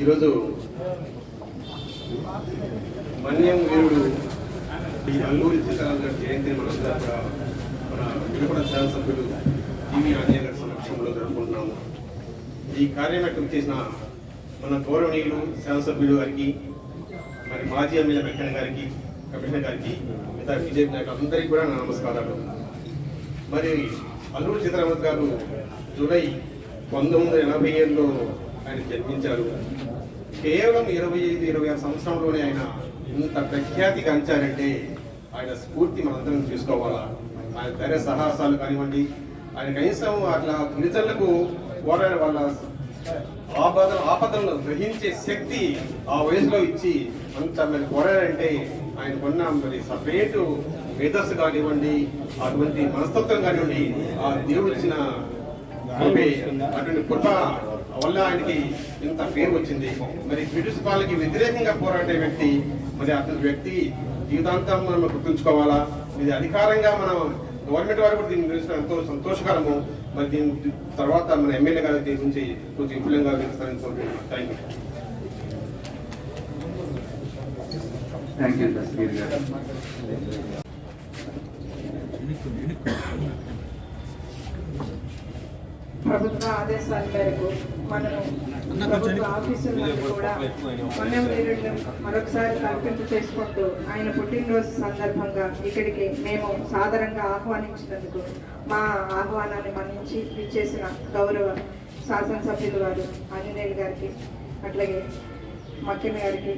ఈరోజు మన్యం వీరుడు ఈ అల్లూరి సీతారాం గారి జయంతిని మనందరం మన విలుపడ శాసనసభ్యులు టీవీ ఆంజనేయ గారి సమక్షంలో జరుపుకుంటున్నాము. ఈ కార్యక్రమం చేసిన మన గౌరవనీయులు శాసనసభ్యులు గారికి మరి మాజీ ఎమ్మెల్యే వెంకన్న గారికి కమిషనర్ గారికి మిగతా బీజేపీ నాయకులు అందరికీ కూడా నా నమస్కారాలు. మరి అల్లూరి సీతారామన్ గారు జూలై పంతొమ్మిది వందల ఎనభై ఏడులో ఆయన జన్మించారు కేవలం ఇరవై ఐదు ఇరవై ఆరు సంవత్సరంలోనే ఆయన ఇంత ప్రఖ్యాతి గంచారంటే ఆయన స్ఫూర్తి మనందరం చూసుకోవాలా. ఆయన ధైర్య సాహసాలు కానివ్వండి ఆయన కనీసం అట్లా గిరిజనులకు పోరాడే వాళ్ళ ఆపద ఆపదలను గ్రహించే శక్తి ఆ వయసులో ఇచ్చి అంత మరి పోరాడంటే ఆయనకున్న మరి సపరేటు మేధస్సు కానివ్వండి అటువంటి మనస్తత్వం కానివ్వండి ఆ దేవుడు ఇచ్చిన అటువంటి కృప వల్ల ఆయనకి ఇంత పేరు వచ్చింది. మరి బ్రిటిష్ పాలకి వ్యతిరేకంగా పోరాడే వ్యక్తి మరి అతని వ్యక్తి జీవితాంతం మనం గుర్తుంచుకోవాలా? ఇది అధికారంగా మనం గవర్నమెంట్ వారు కూడా దీన్ని గురించి ఎంతో సంతోషకరము. మరి దీని తర్వాత మన ఎమ్మెల్యే గారు దీని గురించి కొంచెం విపులంగా కోరుకుంటున్నాను థ్యాంక్ యూ థ్యాంక్ యూ గారు ప్రభుత్వ ఆదేశాల మేరకు మనము ప్రభుత్వ ఆఫీసుల కూడా మొన్న మరొకసారి కల్పింపు చేసుకుంటూ ఆయన పుట్టినరోజు సందర్భంగా ఇక్కడికి మేము సాధారణంగా ఆహ్వానించినందుకు మా ఆహ్వానాన్ని మన్నించి ఇచ్చేసిన గౌరవ శాసనసభ్యులు వారు ఆంజనేయులు గారికి అట్లాగే మక్కిన గారికి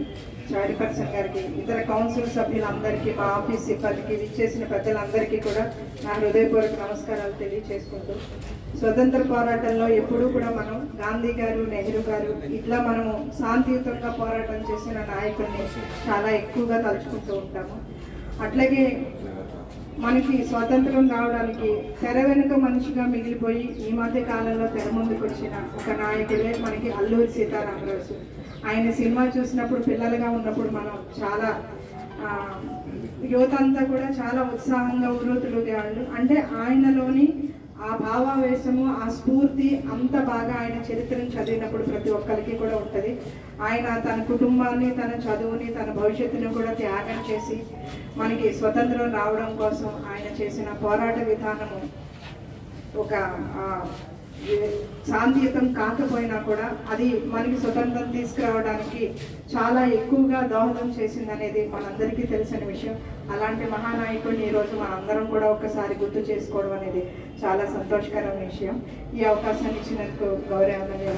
చారి పర్సన్ గారికి ఇతర కౌన్సిల్ సభ్యులందరికీ మా ఆఫీస్ సిబ్బందికి విచ్చేసిన పెద్దలందరికీ కూడా నా హృదయపూర్వక నమస్కారాలు తెలియచేసుకుంటూ స్వతంత్ర పోరాటంలో ఎప్పుడూ కూడా మనం గాంధీ గారు నెహ్రూ గారు ఇట్లా మనము శాంతియుతంగా పోరాటం చేసిన నాయకుల్ని చాలా ఎక్కువగా తలుచుకుంటూ ఉంటాము. అట్లాగే మనకి స్వాతంత్రం రావడానికి తెర వెనుక మనిషిగా మిగిలిపోయి ఈ మధ్య కాలంలో తెర ముందుకు వచ్చిన ఒక నాయకుడే మనకి అల్లూరి సీతారామరాజు. ఆయన సినిమా చూసినప్పుడు పిల్లలుగా ఉన్నప్పుడు మనం చాలా యువత అంతా కూడా చాలా ఉత్సాహంగా ఉర్రూతులుగేవాళ్ళు అంటే ఆయనలోని ఆ భావావేశము ఆ స్ఫూర్తి అంత బాగా ఆయన చరిత్రను చదివినప్పుడు ప్రతి ఒక్కరికి కూడా ఉంటుంది. ఆయన తన కుటుంబాన్ని తన చదువుని తన భవిష్యత్తుని కూడా త్యాగం చేసి మనకి స్వతంత్రం రావడం కోసం ఆయన చేసిన పోరాట విధానము ఒక శాంతియుతం కాకపోయినా కూడా అది మనకి స్వతంత్రం తీసుకురావడానికి చాలా ఎక్కువగా దోహదం చేసిందనేది మనందరికీ తెలిసిన విషయం. అలాంటి మహానాయకుడిని ఈరోజు మనందరం కూడా ఒకసారి గుర్తు చేసుకోవడం అనేది చాలా సంతోషకరమైన విషయం. ఈ అవకాశాన్ని ఇచ్చినందుకు గౌరవ ఎమ్మెల్యే